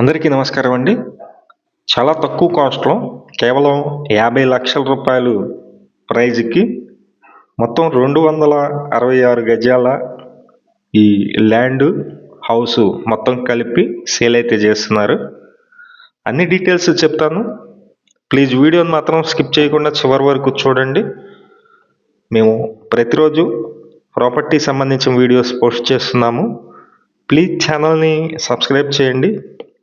అందరికీ నమస్కారం అండి. చాలా తక్కువ కాస్ట్లో కేవలం యాభై లక్షల రూపాయలు ప్రైజ్కి మొత్తం రెండు వందల అరవై ఆరు గజాల ఈ ల్యాండ్ హౌస్ మొత్తం కలిపి సేల్ అయితే చేస్తున్నారు. అన్ని డీటెయిల్స్ చెప్తాను. ప్లీజ్ వీడియోని మాత్రం స్కిప్ చేయకుండా చివరి వరకు చూడండి. మేము ప్రతిరోజు ప్రాపర్టీ సంబంధించిన వీడియోస్ పోస్ట్ చేస్తున్నాము. ప్లీజ్ ఛానల్ని సబ్స్క్రైబ్ చేయండి.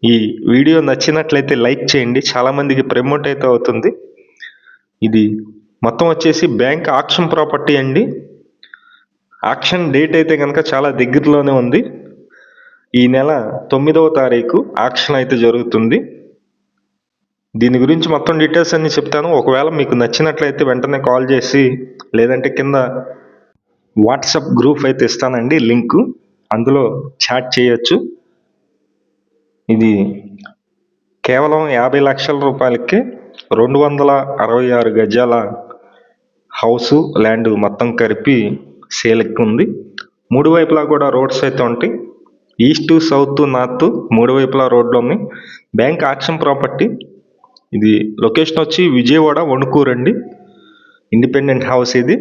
ఈ వీడియో నచ్చినట్లయితే లైక్ చేయండి. చాలామందికి ప్రమోట్ అయితే అవుతుంది. ఇది మొత్తం వచ్చేసి బ్యాంక్ ఆక్షన్ ప్రాపర్టీ అండి. ఆక్షన్ డేట్ అయితే కనుక చాలా దగ్గరలోనే ఉంది. ఈ నెల తొమ్మిదవ తారీఖు ఆక్షన్ అయితే జరుగుతుంది. దీని గురించి మొత్తం డీటెయిల్స్ అన్ని చెప్తాను. ఒకవేళ మీకు నచ్చినట్లయితే వెంటనే కాల్ చేసి లేదంటే కింద వాట్సాప్ గ్రూప్ అయితే ఇస్తానండి లింకు. అందులో చాట్ చేయొచ్చు. ఇది కేవలం యాభై లక్షల రూపాయలకి రెండు వందల అరవై ఆరు గజాల హౌసు ల్యాండ్ మొత్తం కలిపి సేల్కి ఉంది. మూడు వైపులా కూడా రోడ్స్ అయితే ఉంటాయి. ఈస్ట్ సౌత్ నార్త్ మూడు వైపులా రోడ్లు ఉన్నాయి. Bank auction property. ఇది లొకేషన్ వచ్చి విజయవాడ వణుకూరండి ఇండిపెండెంట్ హౌస్ ఇది.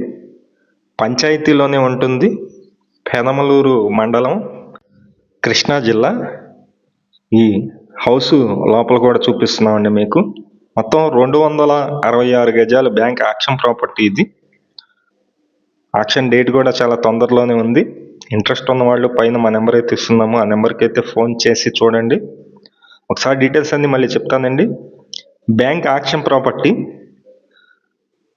పంచాయతీలోనే ఉంటుంది. పెనమలూరు మండలం కృష్ణా జిల్లా. ఈ హౌస్ లోపల కూడా చూపిస్తున్నామండి మీకు. మొత్తం రెండు వందల అరవై ఆరు గజాలు బ్యాంక్ ఆక్షన్ ప్రాపర్టీ ఇది. ఆక్షన్ డేట్ కూడా చాలా తొందరలోనే ఉంది. ఇంట్రెస్ట్ ఉన్న వాళ్ళు పైన మా నెంబర్ అయితే ఇస్తున్నాము. ఆ నెంబర్కి అయితే ఫోన్ చేసి చూడండి. ఒకసారి డీటెయిల్స్ అన్ని మళ్ళీ చెప్తానండి. Bank auction property.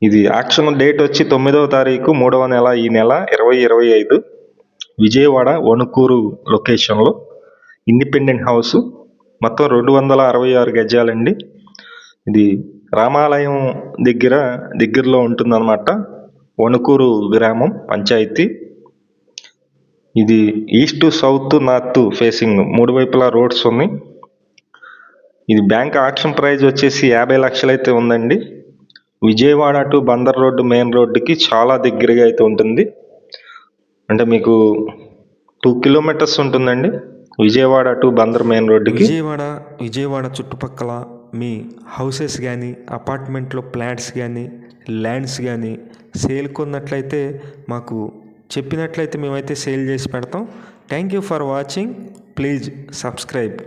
ఇది ఆక్షన్ డేట్ వచ్చి తొమ్మిదవ తారీఖు మూడవ నెల ఈ నెల ఇరవై ఇరవై ఐదు. విజయవాడ వణుకూరు లొకేషన్లో. Independent house. మొత్తం రెండు వందల అరవై ఆరు గజాలండి. ఇది రామాలయం దగ్గర దగ్గరలో ఉంటుందన్నమాట. వణుకూరు గ్రామం పంచాయతీ. ఇది ఈస్ట్ సౌత్ నార్త్ ఫేసింగ్ మూడు వైపులా రోడ్స్ ఉన్నాయి. ఇది బ్యాంక్ ఆక్షన్ ప్రైజ్ వచ్చేసి యాభై లక్షలైతే ఉందండి. Vijayawada to Bandar road main రోడ్డుకి చాలా దగ్గరగా అయితే ఉంటుంది. అంటే మీకు టూ కిలోమీటర్స్ ఉంటుందండి. విజయవాడ టు బందర్ మెయిన్ రోడ్డుకి. విజయవాడ విజయవాడ చుట్టుపక్కల మీ హౌసెస్ కానీ అపార్ట్మెంట్లో ఫ్లాట్స్ కానీ ల్యాండ్స్ కానీ సేల్ కొన్నట్లయితే మాకు చెప్పినట్లయితే మేమైతే సేల్ చేసి పెడతాం. Thank you for watching. Please subscribe.